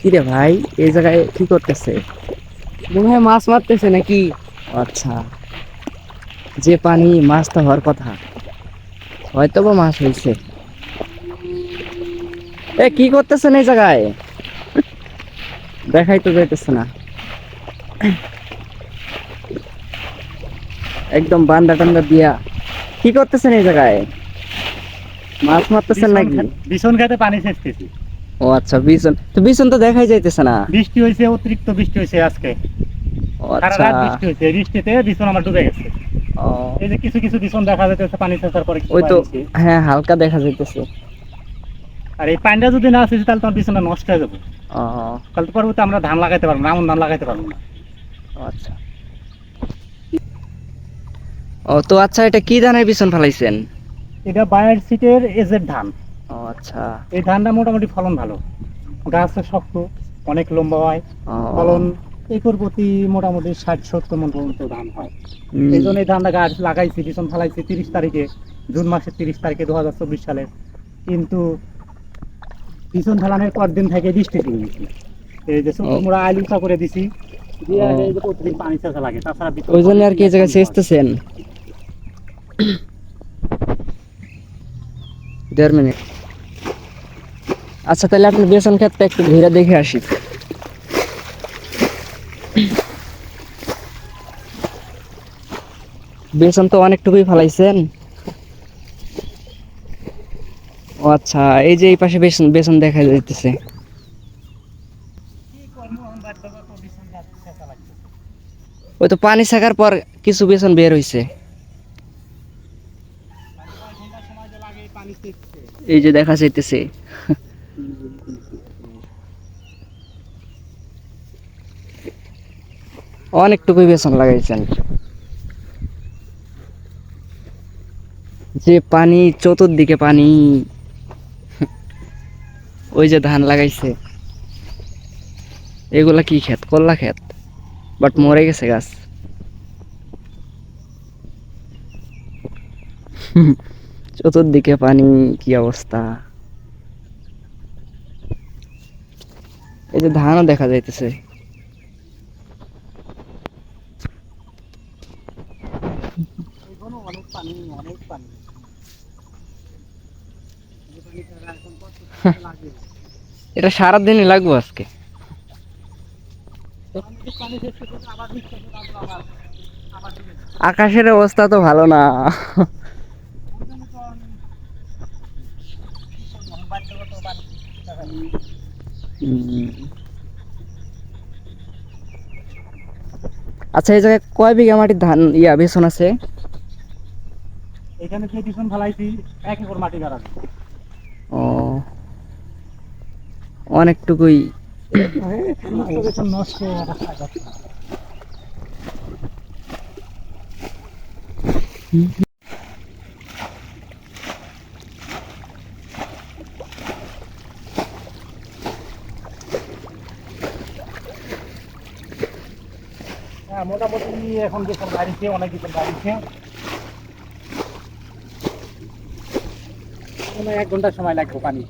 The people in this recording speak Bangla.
কি রে ভাই এই জায়গায় কি করতেছে? মনে হয় মাছ মারতেছে নাকি? আচ্ছা যে পানি মাছ তো হওয়ার কথা হয়তো বা মাছ হয়েছে এ কি করতেছেন এই জায়গায়? দেখাই তো যাইতেছে না। একদম বান্দা টান্দা দিয়া কি করতেছেন এই জায়গায়? মাছ মারতেছেন নাকি? ভীষণ খেতে পানি সেচতেছি ও আচ্ছা বিছন তো বিছন তো দেখাই যাইতেছে না? বৃষ্টি হয়েছে অতিরিক্ত বৃষ্টি হয়েছে আজকে। আচ্ছা। বৃষ্টি হয়েছে বৃষ্টিতে ভীষণ আমার ডুবে গেছে। ও। এই যে কিছু কিছু ভীষণ দেখা যাচ্ছে পানি সেচার পরে ওই তো হ্যাঁ হালকা দেখা যাইতেছে। আর এই পানিটা যদি না আসে তাহলে তোমার বিছানা নষ্ট হয়ে যাবে। ও। তাহলে তো পরবর্তী আমরা ধান লাগাইতে পারব না এমন ধান লাগাইতে পারব না। আচ্ছা। ও তো আচ্ছা এটা কি ধানের বিছন ফেলাইছেন? এটা বায়ার সিটের এজের ধান। ও আচ্ছা। এই ধানটা মোটামুটি ফলন ভালো। গাছ শক্ত অনেক লম্বা হয়। ফলন একর প্রতি মোটামুটি ষাট সত্তর মন পর্যন্ত ধান হয়। এই জন্য এই ধানটা গাছ লাগাইছি বিছন ফেলাইছি তিরিশ তারিখে জুন মাসের তিরিশ তারিখে দু হাজার চব্বিশ সালে। কিন্তু বিছন ফেলানোর পর দিন থেকে বৃষ্টি শুরু হয়েছে। এই যে। আমরা আলু চা করে দিছি দিয়ে প্রতিদিন পানি চাষা লাগে তাছাড়া ওই জন্য আর কি এই জায়গায় সেচতেছেন? দেড় মিনিট। আচ্ছা তাহলে আপনি বেসন ক্ষেতটা একটু ঘুরে দেখে আসি। বেসন তো অনেকটুকুই ফেলাইছেন। ও আচ্ছা এই যে এই পাশে বেসন বেসন দেখা যাইতেছে। ওই তো পানি ছাকার পর কিছু বেসন বের হইছে। এই যে দেখা যাইতেছে। অনেকটুকুই বেসন লাগাইছেন। যে পানি, চতুর্দিকে পানি। ওই যে ধান লাগাইছে। এগুলা কি ক্ষেত? করলা ক্ষেত। বাট মরে গেছে গাছ। চতুর্দিকে পানি কি অবস্থা? এই যে ধানও দেখা যাইতেছে। এটা সারাদিনই লাগবো আজকে। আকাশের অবস্থা তো ভালো না। আচ্ছা এই জায়গায় কয় বিঘা মাটির ধান ইয়া বেসন আছে? এখানে যে টিউশন ফেলাইছি এক একর মাটি গাড়ানো ও। অনেকটুকুই। নষ্ট অবস্থা মোটামুটি এখন যেসব গাড়িছে অনেক কিছু গাড়িছে এক ঘণ্টা সময় লাগবে পানি।